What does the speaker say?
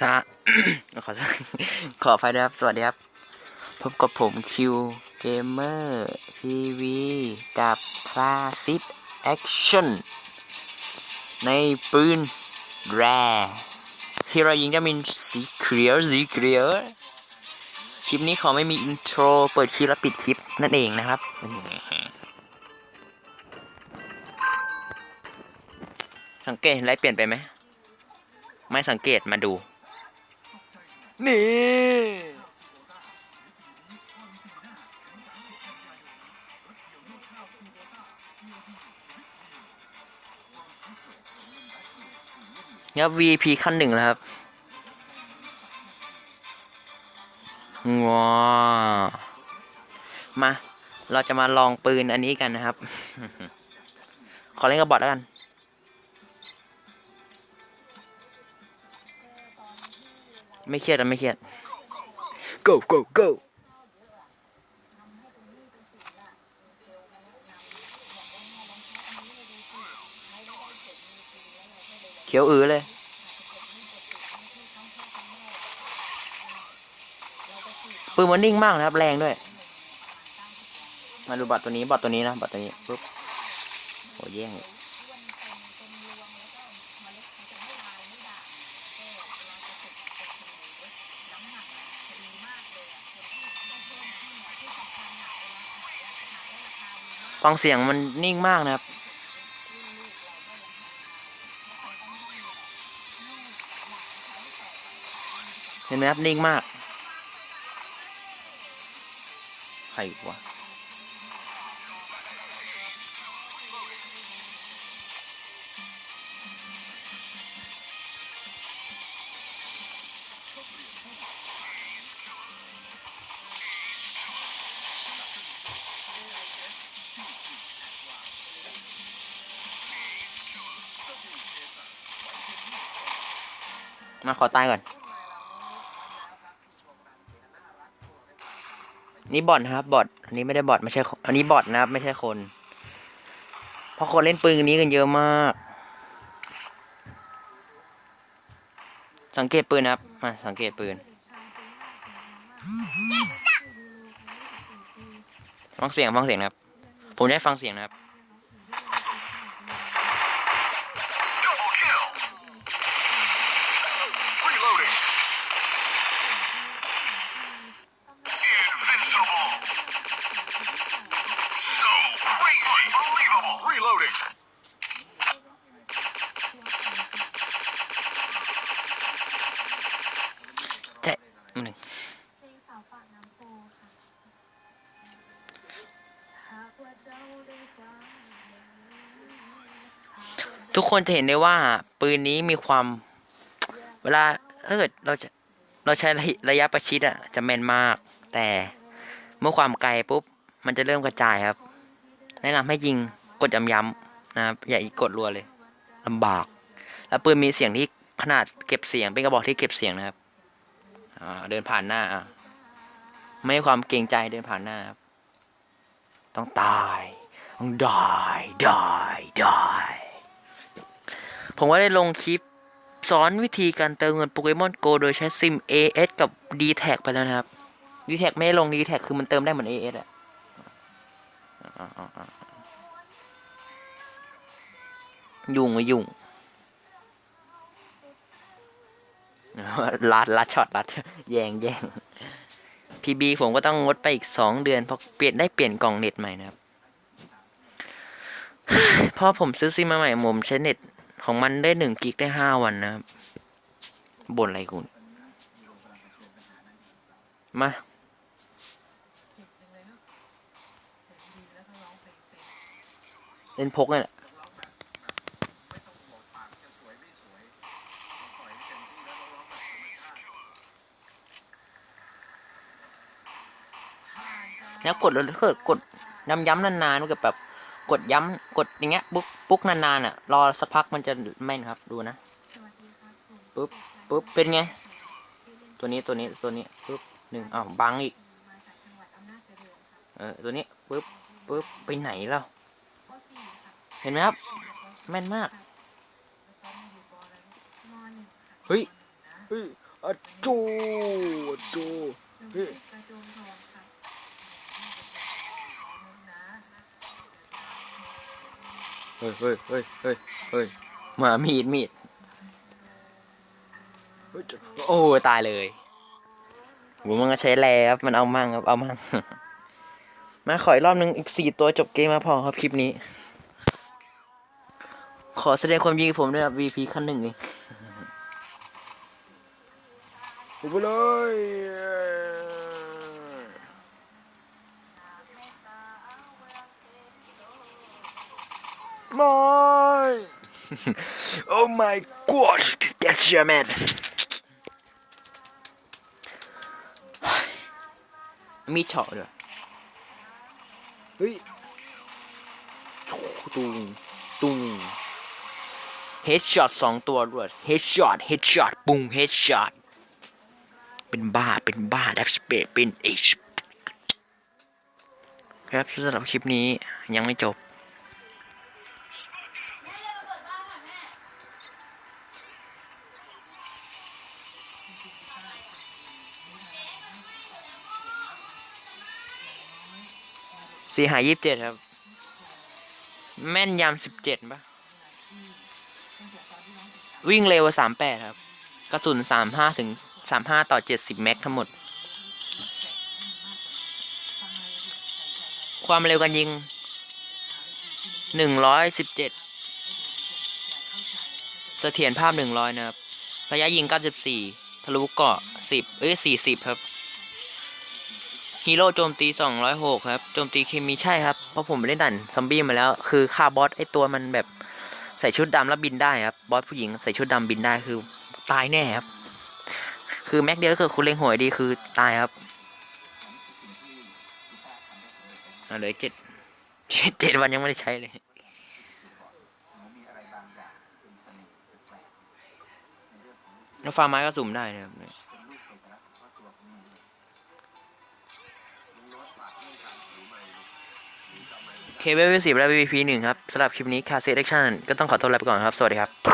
สะขอขอไฟด้วยครับ สวัสดีครับ พบกับผมคิวเกมเมอร์ทีวีกับคลาสสิ c แอคชั่นในปืนแร่ที่เรายิงจะมีสีเขียวสีเขียวคลิปนี้ขอไม่มีอินโทร เปิดคลิปแล้วปิดคลิปนั่นเองนะครับสังเกตเห็นอะไรเปลี่ยนไปไหม ไม่สังเกตมาดู นี่ ครับ VP ขั้นหนึ่งแล้วครับว้ามา เราจะมาลองปืนอันนี้กันนะครับ ขอเล่นกับบอทแล้วกัน ไม่เครียดอะไม่เครียด go go go เขียวอือเลย ปืนมันนิ่งมากนะครับ แรงด้วย มาดูบอทตัวนี้บอทตัวนี้นะบอทตัวนี้ปุ๊บโอ้แย่ง ฟังเสียงมันนิ่งมากนะครับ เห็นไหมครับนิ่งมาก ใครวะ มาขอตายก่อน นี่บอทนะครับบอทอันนี้ไม่ได้บอทไม่ใช่ อันนี้บอทนะครับ ไม่ใช่คน เพราะคนเล่นปืนนี้กันเยอะมาก สังเกตปืนนะครับมาสังเกตปืนฟังเสียงฟังเสียงนะครับ ผมจะให้ฟังเสียงนะครับ Reloading. Invincible. So crazy. Unbelievable. Reloading. Tech. หนึ่งทุกคนจะเห็นได้ว่าปืนนี้มีความเวลา ถ้าเกิดเราจะเราใช้ระยะประชิดอะจะแม่นมาก แต่เมื่อความไกลปุ๊บ มันจะเริ่มกระจายครับ แนะนำให้ยิงกดย้ำๆนะครับอย่ากดรัวเลยลำบาก แล้วปืนมีเสียงที่ขนาดเก็บเสียงเป็นกระบอกที่เก็บเสียงนะครับเดินผ่านหน้าไม่ให้ความเกรงใจเดินผ่านหน้าครับต้องตายต้องได้ได้ได้ผมก็ได้ลงคลิป สอนวิธีการเติมเงินโปเกมอนโกโดยใช้ซิม AS กับ d t แทไปแล้วนะครับ d t แทไม่ลง d t แทคือมันเติมได้เหมือน AS อะยุ่งไม่ยุ่งลัดลัดช็อตลัดแยงแยงพีบีผมก็ต้องงดไปอีกสองเดือนเพราะเปลี่ยนได้เปลี่ยนกล่องเน็ตใหม่นะครับพราะผมซื้อซิมมาใหม่ผมใช้เน็ต ของมันได้หนึ่งกิกได้ห้าวันนะครับบ่นอะไรคุณมาเล่นพกนี่แหละแล้วกดแล้วกดกดย้ำๆนานๆมันก็แบบ กดย้ำกดอย่างเงี้ยปุ๊บปุ๊กนานๆอะ รอสักพักมันจะแม่นครับดูนะปุ๊บปุ๊บเป็นไง ตัวนี้ตัวนี้ตัวนี้ปุ๊บหนึ่งอ้าวบังอีกเออตัวนี้ปุ๊บปุ๊บไปไหนแล้วข้อสี่ครับเห็นไหมครับ แม่นมากแล้ยเฮ้ยเฮ้ยอจูอจูหนึ่งกระโจมทองครับ เฮ้ยเฮ้ยเฮ้ยเฮ้ยเฮ้ยมามีดมีดเฮ้ยโอ้ตายเลยโหมันก็ใช้แร่ครับมันเอามั่งครับ เอามั่ง มาขออีกรอบนึง อีกสี่ตัวจบเกมมาพอครับคลิปนี้ ขอแสดงความยินดีผมด้วยครับ VP ขั้นหนึ่งเองไปเลย ไม่ Oh my god that's your man มีเฉาะด้วยเฮ้ยตุ้งตุ้ง headshot สองตัวด้วย headshot headshot ปุ้ง headshot เป็นบ้าเป็นบ้า that's space เป็น H ครับสำหรับคลิปนี้ยังไม่จบ สี่หายี่สิบเจ็ดครับ แม่นยำสิบเจ็ดปะวิ่งเร็วสามแปดครับ กระสุนสามห้าถึงสามห้าต่อเจ็ดสิบแม็กทั้งหมด ความเร็วการยิงหนึ่งร้อยสิบเจ็ดเสถียรภาพหนึ่งร้อยนะครับ ระยะยิงเก้าสิบสี่ทะลุเกาะสิบเอ้ยสี่สิบครับ ฮีโร่โจมตี 206 ครับ โจมตีเคมีใช่ครับ เพราะผมเล่นดันซอมบี้มาแล้ว คือฆ่าบอสไอตัวมันแบบใส่ชุดดำแล้วบินได้ครับ บอสผู้หญิงใส่ชุดดำบินได้คือตายแน่ครับ คือแม็กเดียวถ้าเกิดคุณเล็งหวยดีคือตายครับเหลือเจ็ดเจ็ดเจ็ดวันยังไม่ได้ใช้เลยแล้วฟาร์มไม้ก็สุ่มได้นะครับ เคเบิลสิบและ VP หนึ่งครับสำหรับคลิปนี้คาเซเด็กชั่นก็ต้องขอตัวลาไปก่อนครับ สวัสดีครับ